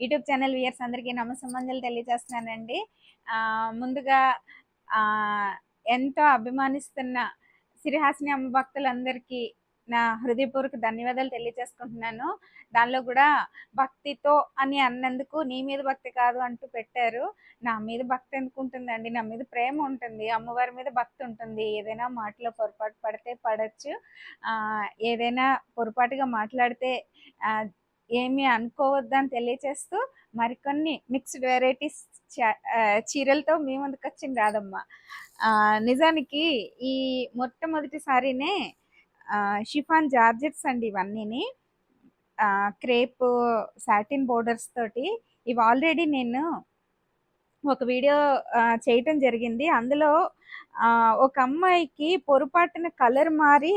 YouTube channel weirs అందరికీ నమస్సంబంధాలు తెలియజేస్తున్నానండి. ముందుగా ఎంతో అభిమానిస్తున్న సిరిహాసిని అమ్మ భక్తులందరికీ నా హృదయపూర్వక ధన్యవాదాలు తెలియజేసుకుంటున్నాను. దానిలో కూడా భక్తితో అని అన్నందుకు నీ మీద భక్తి కాదు అంటూ పెట్టారు. నా మీద భక్తి ఎందుకు ఉంటుందండి నా మీద ప్రేమ ఉంటుంది. అమ్మవారి మీద భక్తి ఉంటుంది. ఏదైనా మాటలో పొరపాటు పడితే పడచ్చు. ఏదైనా పొరపాటుగా మాట్లాడితే ఏమీ అనుకోవద్దని తెలియచేస్తూ మరికొన్ని మిక్స్డ్ వెరైటీస్ చీరలతో మీ ముందుకు వచ్చింది రాదమ్మ నిజానికి ఈ మొట్టమొదటిసారినే షిఫాన్ జార్జెట్స్ అండి ఇవన్నీని. క్రేప్ సాటిన్ బోర్డర్స్ తోటి ఇవి ఆల్రెడీ నేను ఒక వీడియో చేయటం జరిగింది. అందులో ఒక అమ్మాయికి పొరపాటున కలర్ మారి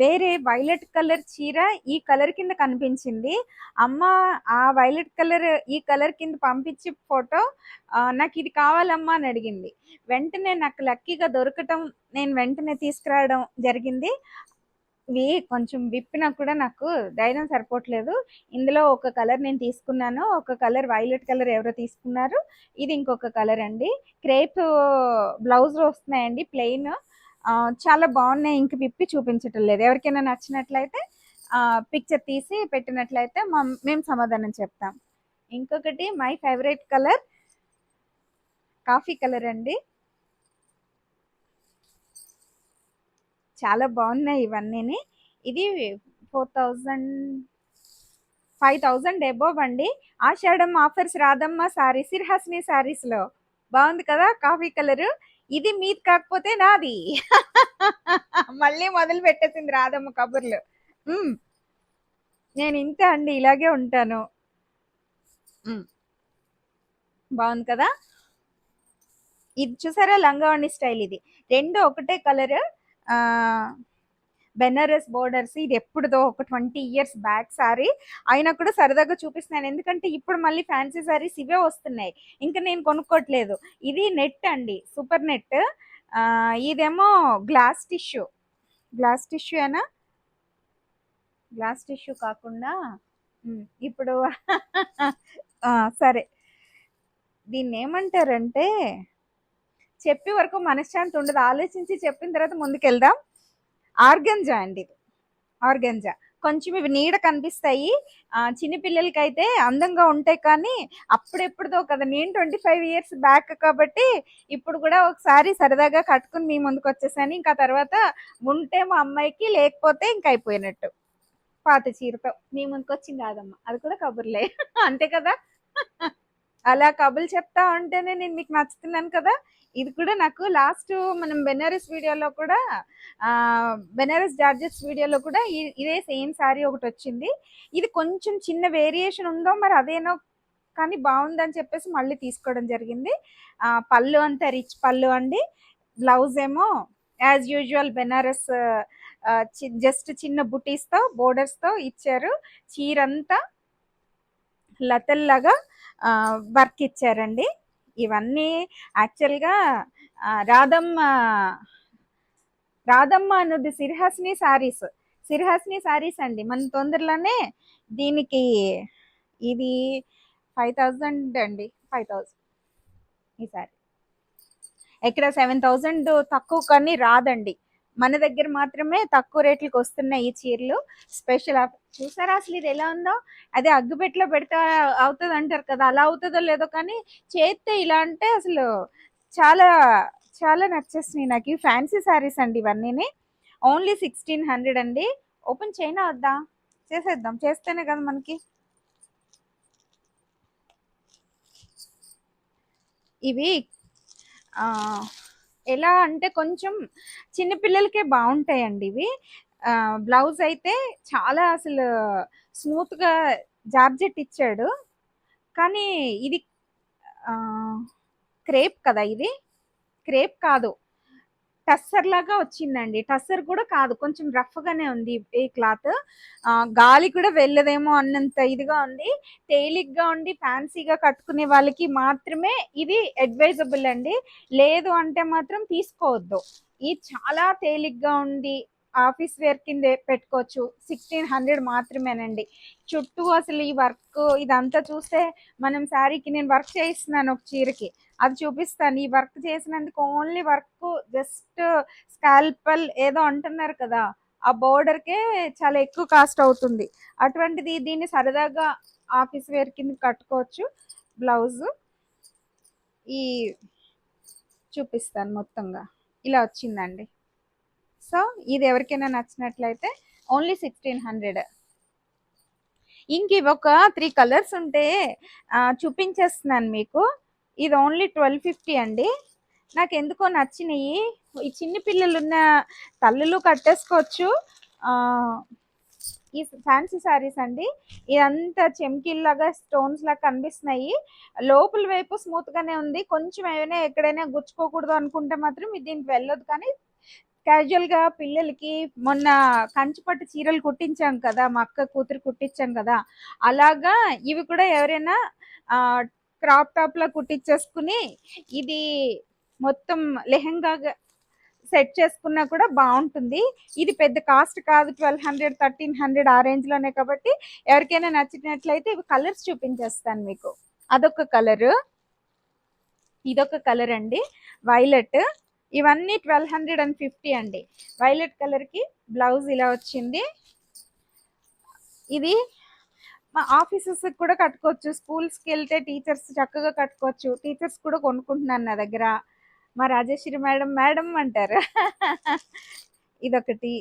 వేరే వైలెట్ కలర్ చీర ఈ కలర్ కింద కనిపించింది. అమ్మ ఆ వైలెట్ కలర్ ఈ కలర్ కింద పంపించి ఫోటో నాకు ఇది కావాలమ్మా అని అడిగింది. వెంటనే నాకు లక్కీగా దొరకటం నేను వెంటనే తీసుకురావడం జరిగింది. ఇవి కొంచెం విప్పినా కూడా నాకు ధైర్యం సరిపోవట్లేదు. ఇందులో ఒక కలర్ నేను తీసుకున్నాను. ఒక కలర్ వైలెట్ కలర్ ఎవరో తీసుకున్నారు. ఇది ఇంకొక కలర్ అండి. క్రేప్ బ్లౌజ్ వస్తున్నాయండి ప్లెయిన్. చాలా బాగున్నాయి. ఇంక విప్పి చూపించటం లేదు. ఎవరికైనా నచ్చినట్లయితే పిక్చర్ తీసి పెట్టినట్లయితే మా- మేము సమాధానం చెప్తాం. ఇంకొకటి my favourite colour coffee colour అండి. చాలా బాగున్నాయి ఇవన్నీని. ఇది four thousand five thousand above అండి. ఆషాఢం ఆఫర్స్ రాదమ్మ శారీ సిర్హాస్ని శారీస్లో బాగుంది కదా కాఫీ కలర్ ఇది మీది కాకపోతే నాది. మళ్ళీ మొదలు పెట్టేసింది రాదమ్మ కబుర్లు. నేను ఇంతే అండి ఇలాగే ఉంటాను. బాగుంది కదా? ఇది చూసారా లంగావణి స్టైల్ ఇది. రెండు ఒకటే కలర్ ఆ బెనారస్ బోర్డర్స్ ఇది ఎప్పుడుదో ఒక ట్వంటీ ఇయర్స్ బ్యాక్ సారీ. అయినా కూడా సరదాగా చూపిస్తున్నాను. ఎందుకంటే ఇప్పుడు మళ్ళీ ఫ్యాన్సీ సారీస్ ఇవే వస్తున్నాయి. ఇంకా నేను కొనుక్కోవట్లేదు ఇది నెట్ అండి. Super net. ఇదేమో గ్లాస్ టిష్యూ. గ్లాస్ టిష్యూ ఏనా గ్లాస్ టిష్యూ కాకుండా ఇప్పుడు సరే. దీన్ని ఏమంటారంటే చెప్పే వరకు మనశ్శాంతి ఉండదు. ఆలోచించి చెప్పిన తర్వాత ముందుకెళ్దాం. ఆర్గంజా అండి ఇది. ఆర్గంజా. కొంచెం ఇవి నీడ కనిపిస్తాయి. ఆ, చిన్న అందంగా ఉంటాయి కానీ అప్పుడెప్పుడుదో కదా నేను ట్వంటీ ఫైవ్ ఇయర్స్ బ్యాక్ కాబట్టి ఇప్పుడు కూడా ఒకసారి సరదాగా కట్టుకుని మీ ముందుకు వచ్చేసాను. ఇంకా తర్వాత ఉంటే మా అమ్మాయికి లేకపోతే ఇంకా అయిపోయినట్టు. పాత చీరతో మీ ముందుకు వచ్చింది కాదమ్మా. అది కూడా కబుర్లే. అంతే కదా? అలా కబుల్ చెప్తా ఉంటేనే నేను మీకు నచ్చుతున్నాను కదా. ఇది కూడా నాకు లాస్ట్ మనం బెనారస్ వీడియోలో కూడా బెనారస్ జార్జెస్ వీడియోలో కూడా ఇదే సేమ్ శారీ ఒకటి వచ్చింది. ఇది కొంచెం చిన్న వేరియేషన్ ఉందో మరి అదేనో కానీ బాగుందని చెప్పేసి మళ్ళీ తీసుకోవడం జరిగింది. పళ్ళు అంతా రిచ్ పళ్ళు అండి. బ్లౌజ్ ఏమో యాజ్ యూజువల్ బెనారస్ జస్ట్ చిన్న బుటీస్తో బోర్డర్స్తో ఇచ్చారు. చీరంతా లతల్లాగా వర్క్ ఇచ్చారండి. ఇవన్నీ యాక్చువల్గా రాధమ్మ రాధమ్మ అన్నది సిరిహాసిని శారీస్. సిరిహాసిని శారీస్ అండి. మన తొందరలోనే దీనికి ఇది ఫైవ్ థౌజండ్ అండి. ఫైవ్ థౌజండ్ ఈ శారీ. ఎక్కడ సెవెన్ థౌజండ్ తక్కువ కానీ రాదండి. మన దగ్గర మాత్రమే తక్కువ రేట్లకు వస్తున్నాయి ఈ చీరలు. స్పెషల్ చూసారా అసలు ఇది ఎలా ఉందో? అదే అగ్గిపెట్టలో పెడితే అవుతుంది అంటారు కదా అలా అవుతుందో లేదో కానీ చేస్తే ఇలా అంటే అసలు చాలా చాలా నచ్చేస్తున్నాయి నాకు. ఫ్యాన్సీ శారీస్ అండి ఇవన్నీ ఓన్లీ సిక్స్టీన్ హండ్రెడ్ అండి. ఓపెన్ చేయనా వద్దా? చేసేద్దాం. చేస్తేనే కదా మనకి. ఇవి ఎలా అంటే కొంచెం చిన్నపిల్లలకే బాగుంటాయండి ఇవి. బ్లౌజ్ అయితే చాలా అసలు స్మూత్గా జాబ్జెట్ ఇచ్చాడు. కానీ ఇది క్రేప్ కదా ఇది. క్రేప్ కాదు. టస్సర్ లాగా వచ్చిందండి. టస్సర్ కూడా కాదు కొంచెం రఫ్గానే ఉంది ఈ క్లాత్. గాలి కూడా వెళ్ళదేమో అన్నంత ఇదిగా ఉంది. తేలిగ్గా ఉండి ఫ్యాన్సీగా కట్టుకునే వాళ్ళకి మాత్రమే ఇది అడ్వైజబుల్ అండి. లేదు అంటే మాత్రం తీసుకోవద్దు. ఇది చాలా తేలిగ్గా ఉంది ఆఫీస్ వేర్ కింద పెట్టుకోవచ్చు. సిక్స్టీన్ హండ్రెడ్ మాత్రమేనండి. చుట్టూ అసలు ఈ వర్క్ ఇదంతా చూస్తే మనం శారీకి నేను వర్క్ చేయిస్తున్నాను ఒక చీరకి. అది చూపిస్తాను. ఈ వర్క్ చేసినందుకు ఓన్లీ వర్క్ జస్ట్ స్కాల్పల్ ఏదో అంటున్నారు కదా ఆ బోర్డర్కే చాలా ఎక్కువ కాస్ట్ అవుతుంది. అటువంటిది దీన్ని సరదాగా ఆఫీస్ వేర్ కింద కట్టుకోవచ్చు. బ్లౌజ్ ఈ చూపిస్తాను మొత్తంగా. ఇలా వచ్చిందండి. సో ఇది ఎవరికైనా నచ్చినట్లయితే ఓన్లీ సిక్స్టీన్ హండ్రెడ్. ఇంక ఇవి ఒక త్రీ కలర్స్ ఉంటే చూపించేస్తున్నాను మీకు. ఇది ఓన్లీ ట్వెల్వ్ ఫిఫ్టీ అండి. నాకు ఎందుకో నచ్చినాయి. ఈ చిన్న పిల్లలు ఉన్న తల్లులు కట్టేసుకోవచ్చు. ఈ ఫ్యాన్సీ శారీస్ అండి. ఇదంతా చెమ్కిల్లాగా స్టోన్స్ లాగా కనిపిస్తున్నాయి. లోపల వైపు స్మూత్ గానే ఉంది. కొంచెం ఏమైనా ఎక్కడైనా గుచ్చుకోకూడదు అనుకుంటే మాత్రం ఇది దీనికి వెళ్ళదు కానీ క్యాజువల్గా పిల్లలకి మొన్న కంచిపట్టు చీరలు కుట్టించాం కదా మా అక్క కూతురు కుట్టించాం కదా అలాగా ఇవి కూడా ఎవరైనా క్రాప్ టాప్ లా కుట్టించేసుకుని ఇది మొత్తం లెహంగా సెట్ చేసుకున్నా కూడా బాగుంటుంది. ఇది పెద్ద కాస్ట్ కాదు ట్వెల్వ్ హండ్రెడ్ థర్టీన్ హండ్రెడ్ ఆ రేంజ్లోనే కాబట్టి ఎవరికైనా నచ్చినట్లయితే ఇవి కలర్స్ చూపించేస్తాను మీకు. అదొక కలరు. ఇదొక కలర్ అండి. వైలెట్. ఇవన్నీ ట్వెల్వ్ హండ్రెడ్ అండ్ ఫిఫ్టీ అండి. వైలెట్ కలర్కి బ్లౌజ్ ఇలా వచ్చింది. ఇది మా ఆఫీసెస్ కూడా కట్టుకోవచ్చు స్కూల్స్కి వెళ్తే టీచర్స్ చక్కగా కట్టుకోవచ్చు టీచర్స్ కూడా కొనుక్కుంటున్నాను నా దగ్గర. మా రాజేశ్వరి మేడం మేడం అంటారు. ఇదొకటి.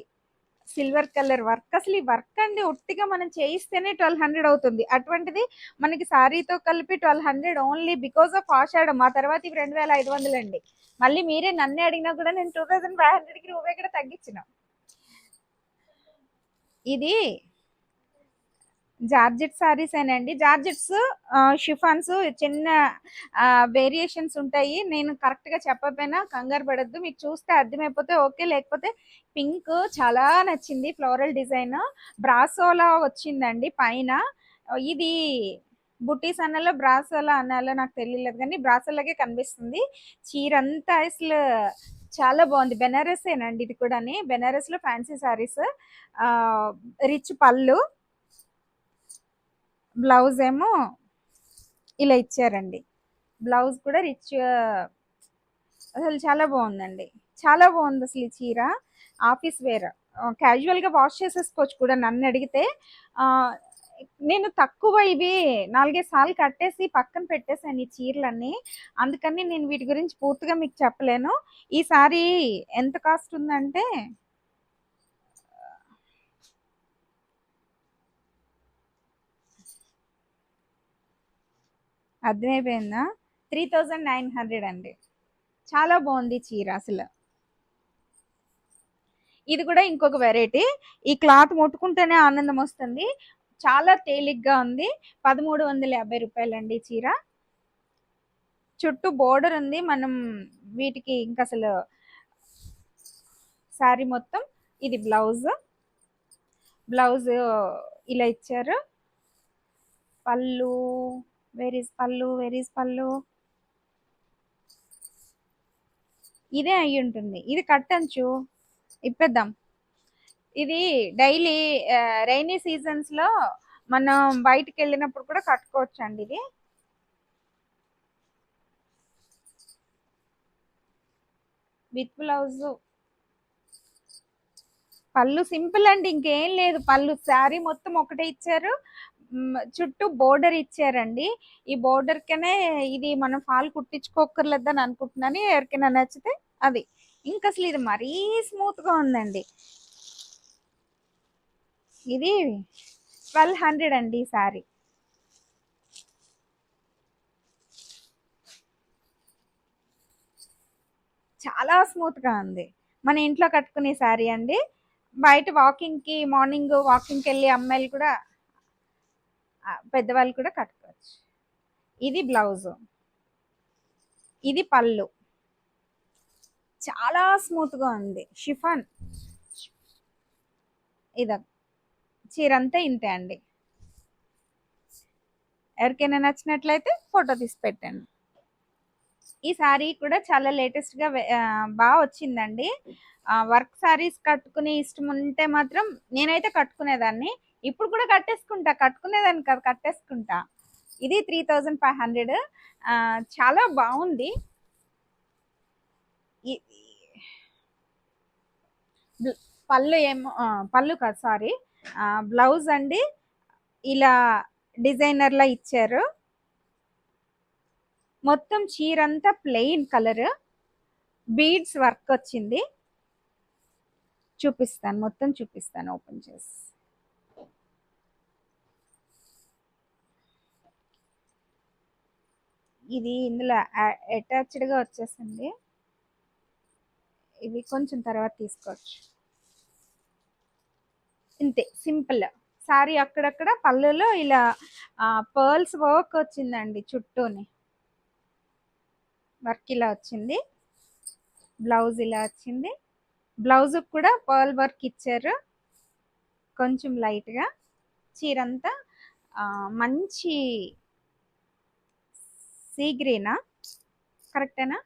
Silver colour work. అసలు ఈ వర్క్ అండి ఉట్టిగా మనం చేయిస్తేనే ట్వెల్వ్ హండ్రెడ్ అవుతుంది. అటువంటిది మనకి శారీతో కలిపి twelve hundred only because of Ashadam మా తర్వాత ఇవి రెండు వేల ఐదు వందలు అండి. మళ్ళీ మీరే నన్నే అడిగినా కూడా నేను టూ థౌసండ్ ఫైవ్ హండ్రెడ్కి రూపాయి కూడా తగ్గించిన. ఇది జార్జెట్ సారీస్ అండి జార్జెట్స్ షిఫాన్స్ చిన్న వేరియేషన్స్ ఉంటాయి. నేను కరెక్ట్గా చెప్పకపోయినా కంగారు పడద్దు. మీకు చూస్తే అర్థమైపోతే ఓకే. లేకపోతే పింక్ చాలా నచ్చింది ఫ్లోరల్ డిజైన్ బ్రాసోలా వచ్చిందండి పైన. ఇది బుటీస్ అనాలో బ్రాసోలా అన్నాలో నాకు తెలియలేదు కానీ బ్రాసోలాగే కనిపిస్తుంది. చీర అంతా అసలు చాలా బాగుంది. బెనారసేనండి ఇది కూడా బెనారస్లో ఫ్యాన్సీ సారీస్ రిచ్ పళ్ళు. బ్లౌజ్ ఏమో ఇలా ఇచ్చారండి. బ్లౌజ్ కూడా రిచ్ అసలు చాలా బాగుందండి. చాలా బాగుంది అసలు ఈ చీర. Office wear. క్యాజువల్గా వాష్ చేసేసుకోవచ్చు కూడా నన్ను అడిగితే నేను తక్కువ ఇవి నాలుగైదు సార్లు కట్టేసి పక్కన పెట్టేశాను ఈ చీరలన్నీ. అందుకని నేను వీటి గురించి పూర్తిగా మీకు చెప్పలేను. ఈసారి ఎంత కాస్ట్ ఉందంటే అర్థమైపోయిందా? త్రీ థౌజండ్ నైన్ హండ్రెడ్ అండి. చాలా బాగుంది చీర అసలు. ఇది కూడా ఇంకొక వెరైటీ. ఈ క్లాత్ ముట్టుకుంటేనే ఆనందం వస్తుంది. చాలా తేలిగ్గా ఉంది. పదమూడు వందల యాభై రూపాయలండి చీర. చుట్టూ బోర్డర్ ఉంది. మనం వీటికి ఇంకా అసలు శారీ మొత్తం. ఇది బ్లౌజ్. బ్లౌజ్ ఇలా ఇచ్చారు. పళ్ళు వెరీస్ పళ్ళు వెరీస్ పళ్ళు. ఇదే అయి ఉంటుంది. ఇది కట్టంచు ఇప్పేద్దాం. ఇది డైలీ రైనీ సీజన్స్లో మనం బయటికి వెళ్ళినప్పుడు కూడా కట్టుకోవచ్చు అండి ఇది. With blouse. పళ్ళు సింపుల్ అండి ఇంకేం లేదు. పళ్ళు శారీ మొత్తం ఒకటే ఇచ్చారు. చుట్టూ బోర్డర్ ఇచ్చారండి. ఈ బోర్డర్ కనే ఇది మనం ఫాల్ కుట్టించుకోకర్లేదని అనుకుంటున్నాను. ఎవరికైనా నచ్చితే అది. ఇంకా అసలు ఇది మరీ స్మూత్గా ఉందండి. ఇది ట్వెల్వ్ హండ్రెడ్ అండి ఈ చాలా స్మూత్గా ఉంది. మన ఇంట్లో కట్టుకునే శారీ అండి. బయట వాకింగ్కి మార్నింగ్ వాకింగ్కి వెళ్ళి అమ్మాయిలు కూడా పెద్దవాళ్ళు కూడా కట్టుకోవచ్చు. ఇది బ్లౌజ్. ఇది పళ్ళు. చాలా స్మూత్గా ఉంది. షిఫాన్. ఇద. చీర అంతా ఇంతే అండి. ఎవరికైనా నచ్చినట్లయితే ఫోటో తీసి పెట్టండి. ఈ శారీ కూడా చాలా లేటెస్ట్గా బాగా వచ్చిందండి. వర్క్ శారీస్ కట్టుకునే ఇష్టం ఉంటే మాత్రం నేనైతే కట్టుకునేదాన్ని. ఇప్పుడు కూడా కట్టేసుకుంటా. కట్టుకునేదాన్ని కాదు కట్టేసుకుంటా. ఇది త్రీ థౌజండ్ ఫైవ్ హండ్రెడ్ చాలా బాగుంది. పళ్ళు ఏమో పళ్ళు కాదు సారీ బ్లౌజ్ అండి. ఇలా డిజైనర్లా ఇచ్చారు. మొత్తం చీర అంతా ప్లెయిన్ కలర్ బీడ్స్ వర్క్ వచ్చింది. చూపిస్తాను మొత్తం చూపిస్తాను ఓపెన్ చేసి. ఇది ఇందులో అటాచ్డ్గా వచ్చేసింది. ఇది కొంచెం తర్వాత తీసుకోవచ్చు. ఇంతే సింపుల్. సారీ అక్కడక్కడ పళ్ళులో ఇలా పర్ల్స్ వర్క్ వచ్చిందండి చుట్టూని. వర్క్ ఇలా వచ్చింది. బ్లౌజ్ ఇలా వచ్చింది. బ్లౌజ్కి కూడా పర్ల్ వర్క్ ఇచ్చారు. కొంచెం లైట్గా. చీరంతా మంచి సీ గ్రీనా కరెక్టేనా?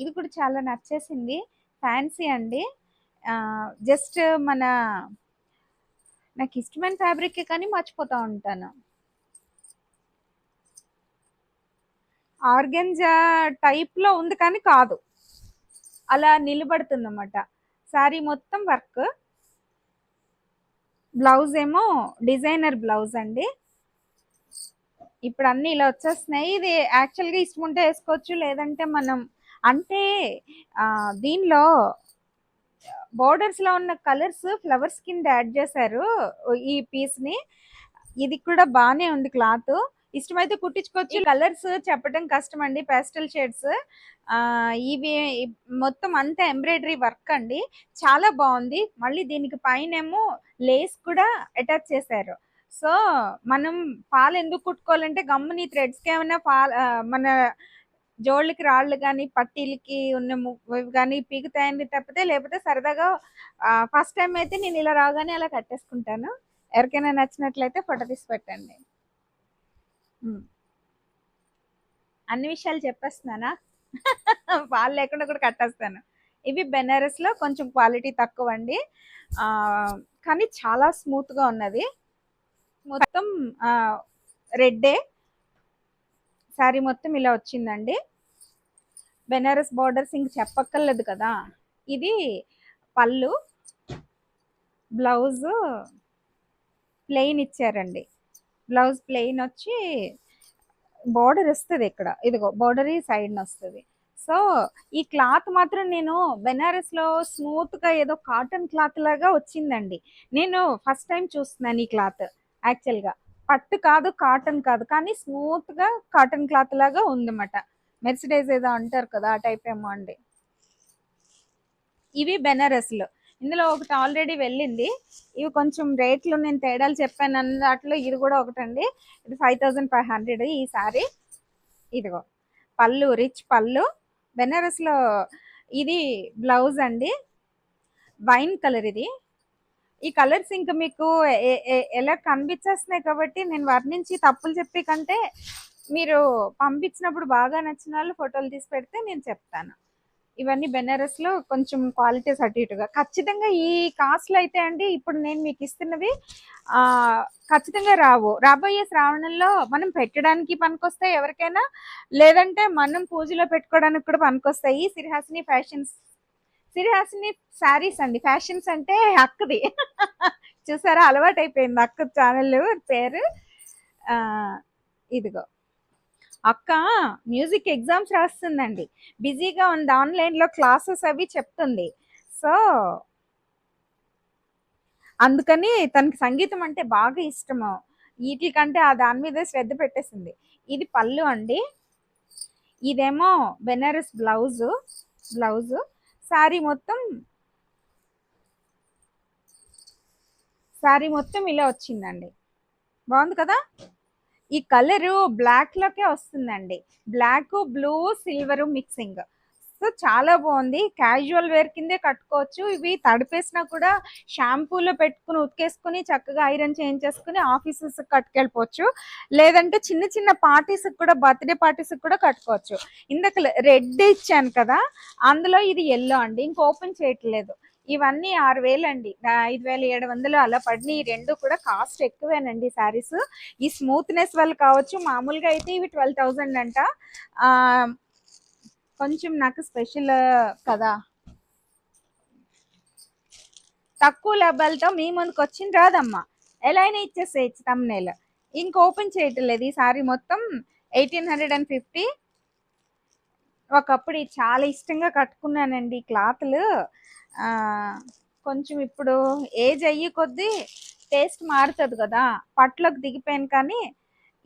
ఇది కూడా చాలా నచ్చేసింది. ఫ్యాన్సీ అండి. జస్ట్ మన నాకు ఇష్టమైన ఫ్యాబ్రిక్ కానీ మర్చిపోతూ ఉంటాను. ఆర్గెంజా టైప్లో ఉంది కానీ కాదు. అలా నిలబడుతుంది అన్నమాట శారీ మొత్తం వర్క్. బ్లౌజ్ ఏమో డిజైనర్ బ్లౌజ్ అండి. ఇప్పుడు అన్ని ఇలా వచ్చేస్తున్నాయి. ఇది యాక్చువల్గా ఇష్టం ఉంటే వేసుకోవచ్చు లేదంటే మనం అంటే దీనిలో బోర్డర్స్లో ఉన్న కలర్స్ ఫ్లవర్స్ కింద యాడ్ చేశారు ఈ పీస్ని. ఇది కూడా బాగానే ఉంది క్లాత్. ఇష్టమైతే కుట్టించుకోవచ్చు. కలర్స్ చెప్పడం కష్టం అండి పేస్టల్ షేడ్స్ ఆ ఇవి మొత్తం అంతా ఎంబ్రాయిడరీ వర్క్ అండి. చాలా బాగుంది. మళ్ళీ దీనికి పైన ఏమో లేస్ కూడా అటాచ్ చేశారు. సో మనం పాలు ఎందుకు కుట్టుకోవాలంటే గమ్ముని థ్రెడ్స్కి ఏమైనా పాలు మన జోళ్ళకి రాళ్ళు కానీ పట్టీలకి ఉన్న ఇవి కానీ పీకుతాయని తప్పితే లేకపోతే సరదాగా ఫస్ట్ టైం అయితే నేను ఇలా రాగానే అలా కట్టేసుకుంటాను. ఎవరికైనా నచ్చినట్లయితే ఫోటో తీసి పెట్టండి. అన్ని విషయాలు చెప్పేస్తున్నానా? పాలు లేకుండా కూడా కట్టేస్తాను. ఇవి బెనారస్లో కొంచెం క్వాలిటీ తక్కువ అండి కానీ చాలా స్మూత్గా ఉన్నది. మొత్తం రెడ్డే. శారీ మొత్తం ఇలా వచ్చిందండి. బెనారస్ బార్డర్స్ ఇంక చెప్పక్కర్లేదు కదా. ఇది పళ్ళు బ్లౌజు ప్లెయిన్ ఇచ్చారండి. బ్లౌజ్ ప్లెయిన్ వచ్చి బార్డర్ వస్తుంది ఇక్కడ. ఇదిగో బార్డర్ ఈ సైడ్ వస్తుంది సో ఈ క్లాత్ మాత్రం నేను బెనారస్లో స్మూత్గా ఏదో కాటన్ క్లాత్ లాగా వచ్చిందండి. నేను ఫస్ట్ టైం చూస్తున్నాను ఈ క్లాత్ యాక్చువల్గా పట్టు కాదు కాటన్ కాదు కానీ స్మూత్గా కాటన్ క్లాత్ లాగా ఉందన్నమాట. మెర్సిడైజ్ ఏదో అంటారు కదా ఆ టైప్ ఏమో అండి. ఇవి బెనారస్లు. ఇందులో ఒకటి ఆల్రెడీ వెళ్ళింది. ఇవి కొంచెం రేట్లు నేను తేడాలు చెప్పాను అన్న దాంట్లో ఇది కూడా ఒకటండి. ఇది ఫైవ్ థౌజండ్ ఫైవ్ హండ్రెడ్ ఈ సారీ. ఇదిగో. పళ్ళు రిచ్ పళ్ళు. బెనారస్లో ఇది బ్లౌజ్ అండి. వైన్ కలర్ ఇది. ఈ కలర్స్ ఇంకా మీకు ఎలా కనిపించేస్తున్నాయి కాబట్టి నేను వర్ణించి తప్పులు చెప్పి కంటే మీరు పంపించినప్పుడు బాగా నచ్చిన వాళ్ళు ఫోటోలు తీసి పెడితే నేను చెప్తాను. ఇవన్నీ బెనారస్లో కొంచెం క్వాలిటీస్ అటు ఇటుగా. ఖచ్చితంగా ఈ కాస్ట్లు అయితే అండి ఇప్పుడు నేను మీకు ఇస్తున్నవి ఆ ఖచ్చితంగా రావు. రాబోయే శ్రావణంలో మనం పెట్టడానికి పనికొస్తాయి ఎవరికైనా లేదంటే మనం పూజలో పెట్టుకోవడానికి కూడా పనికొస్తాయి. సిరిహాసిని ఫ్యాషన్స్ సిరిహాసిని శారీస్ అండి. ఫ్యాషన్స్ అంటే అక్కది చూసారా? అలవాటు అయిపోయింది అక్క ఛానల్ పేరు. ఆ ఇదిగో. అక్క మ్యూజిక్ ఎగ్జామ్స్ రాస్తుందండి. బిజీగా ఉంది. ఆన్లైన్లో క్లాసెస్ అవి చెప్తుంది. సో అందుకని తనకి సంగీతం అంటే బాగా ఇష్టము. వీటికంటే ఆ దాని మీద శ్రద్ధ పెట్టేసింది. ఇది పళ్ళు అండి. ఇదేమో బెనారస్ బ్లౌజు బ్లౌజు. శారీ మొత్తం శారీ మొత్తం ఇలా వచ్చిందండి. బాగుంది కదా? ఈ కలర్ బ్లాక్ లోకే వస్తుందండి. Black blue silver mixing so చాలా బాగుంది. క్యాజువల్ వేర్ కిందే కట్టుకోవచ్చు. ఇవి తడిపేసినా కూడా షాంపూలో పెట్టుకుని ఉతికేసుకుని చక్కగా ఐరన్ చేయించేసుకుని ఆఫీసెస్ కట్టుకెళ్ళిపోవచ్చు. లేదంటే చిన్న చిన్న పార్టీస్ కూడా బర్త్డే పార్టీస్ కూడా కట్టుకోవచ్చు. ఇందాక రెడ్ ఇచ్చాను కదా అందులో ఇది ఎల్లో అండి. ఇంక ఓపెన్ చేయట్లేదు. ఇవన్నీ ఆరు వేలండి. ఐదు వేల ఏడు వందలు అలా పడినాయి ఈ రెండు కూడా కాస్ట్ ఎక్కువేనండి శారీస్. ఈ స్మూత్నెస్ వల్ల కావచ్చు మామూలుగా అయితే ఇవి ట్వెల్వ్ థౌజండ్ అంట. కొంచెం నాకు స్పెషల్ కదా. తక్కువ లెబ్బలతో మీ ముందుకు వచ్చింది రాదమ్మా. ఎలా అయినా ఇచ్చేసేయచ్చు తమ్నేల్ ఇంక ఓపెన్ చేయటం లేదు ఈ సారీ మొత్తం ఎయిటీన్ హండ్రెడ్ అండ్ ఫిఫ్టీ. ఒకప్పుడు చాలా ఇష్టంగా కట్టుకున్నానండి క్లాత్లు. కొంచెం ఇప్పుడు ఏజ్ అయ్యి కొద్దీ టేస్ట్ మారుతుంది కదా. పట్లోకి దిగిపోయాను కానీ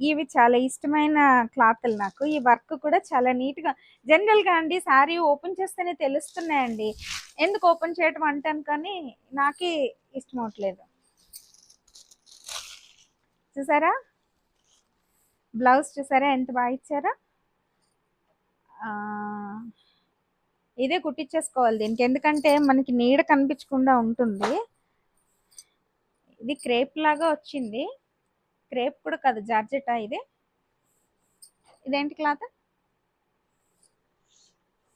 ఇవి చాలా ఇష్టమైన క్లాత్లు నాకు. ఈ వర్క్ కూడా చాలా నీట్గా జనరల్గా అండి శారీ ఓపెన్ చేస్తేనే తెలుస్తున్నాయండి. ఎందుకు ఓపెన్ చేయటం అంటాను కానీ నాకే ఇష్టం అవట్లేదు చూసారా? బ్లౌజ్ చూసారా? ఎంత బాగా ఇచ్చారా? ఇదే కుట్టించేసుకోవాలి దీనికి. ఎందుకంటే మనకి నీడ కనిపించకుండా ఉంటుంది. ఇది క్రేప్ లాగా వచ్చింది. క్రేప్ కూడా కాదు జార్జెటా ఇది. ఇదేంటి క్లాత్?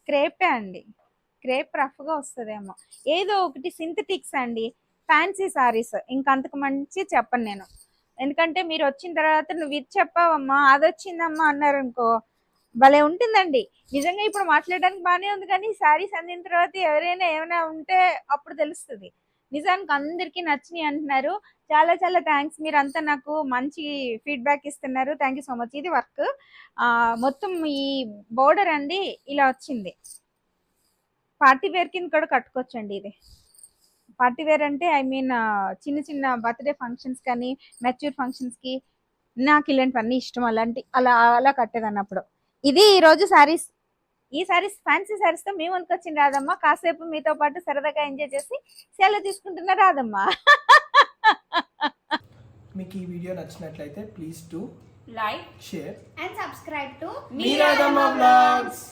క్రేపే అండి. క్రేప్ రఫ్గా వస్తుందేమో. ఏదో ఒకటి సింథటిక్స్ అండి. ఫ్యాన్సీ సారీస్. ఇంకంతకు మంచి చెప్పను నేను. ఎందుకంటే మీరు వచ్చిన తర్వాత నువ్వు ఇది చెప్పావమ్మా అది వచ్చిందమ్మా అన్నారు అనుకో భలే ఉంటుందండి. నిజంగా ఇప్పుడు మాట్లాడడానికి బాగానే ఉంది కానీ శారీస్ అందిన తర్వాత ఎవరైనా ఏమైనా ఉంటే అప్పుడు తెలుస్తుంది. నిజానికి అందరికీ నచ్చినాయి అంటున్నారు. చాలా చాలా థ్యాంక్స్ మీరంతా నాకు మంచి ఫీడ్బ్యాక్ ఇస్తున్నారు. Thank you so much. ఇది వర్క్. మొత్తం ఈ బోర్డర్ అండి ఇలా వచ్చింది. పార్టీ వేర్ కింద కూడా కట్టుకోవచ్చండి ఇది. పార్టీ వేర్ అంటే ఐ మీన్ చిన్న చిన్న బర్త్డే ఫంక్షన్స్ కానీ మెచ్యూర్ ఫంక్షన్స్కి నాకు ఇలాంటివన్నీ ఇష్టం. అలాంటి అలా అలా కట్టేదాన్ని అప్పుడు. ఇది ఈ రోజు శారీస్ ఈ శారీస్ ఫ్యాన్సీ శారీస్తో మేము అనుకొచ్చింది రాదమ్మ. కాసేపు మీతో పాటు సరదాగా ఎంజాయ్ చేసి సెలవు తీసుకుంటున్నా రాదమ్మా. మీకు ఈ వీడియో నచ్చినట్లయితే please to like share and subscribe to మీరాదమ్మ బ్లాగ్స్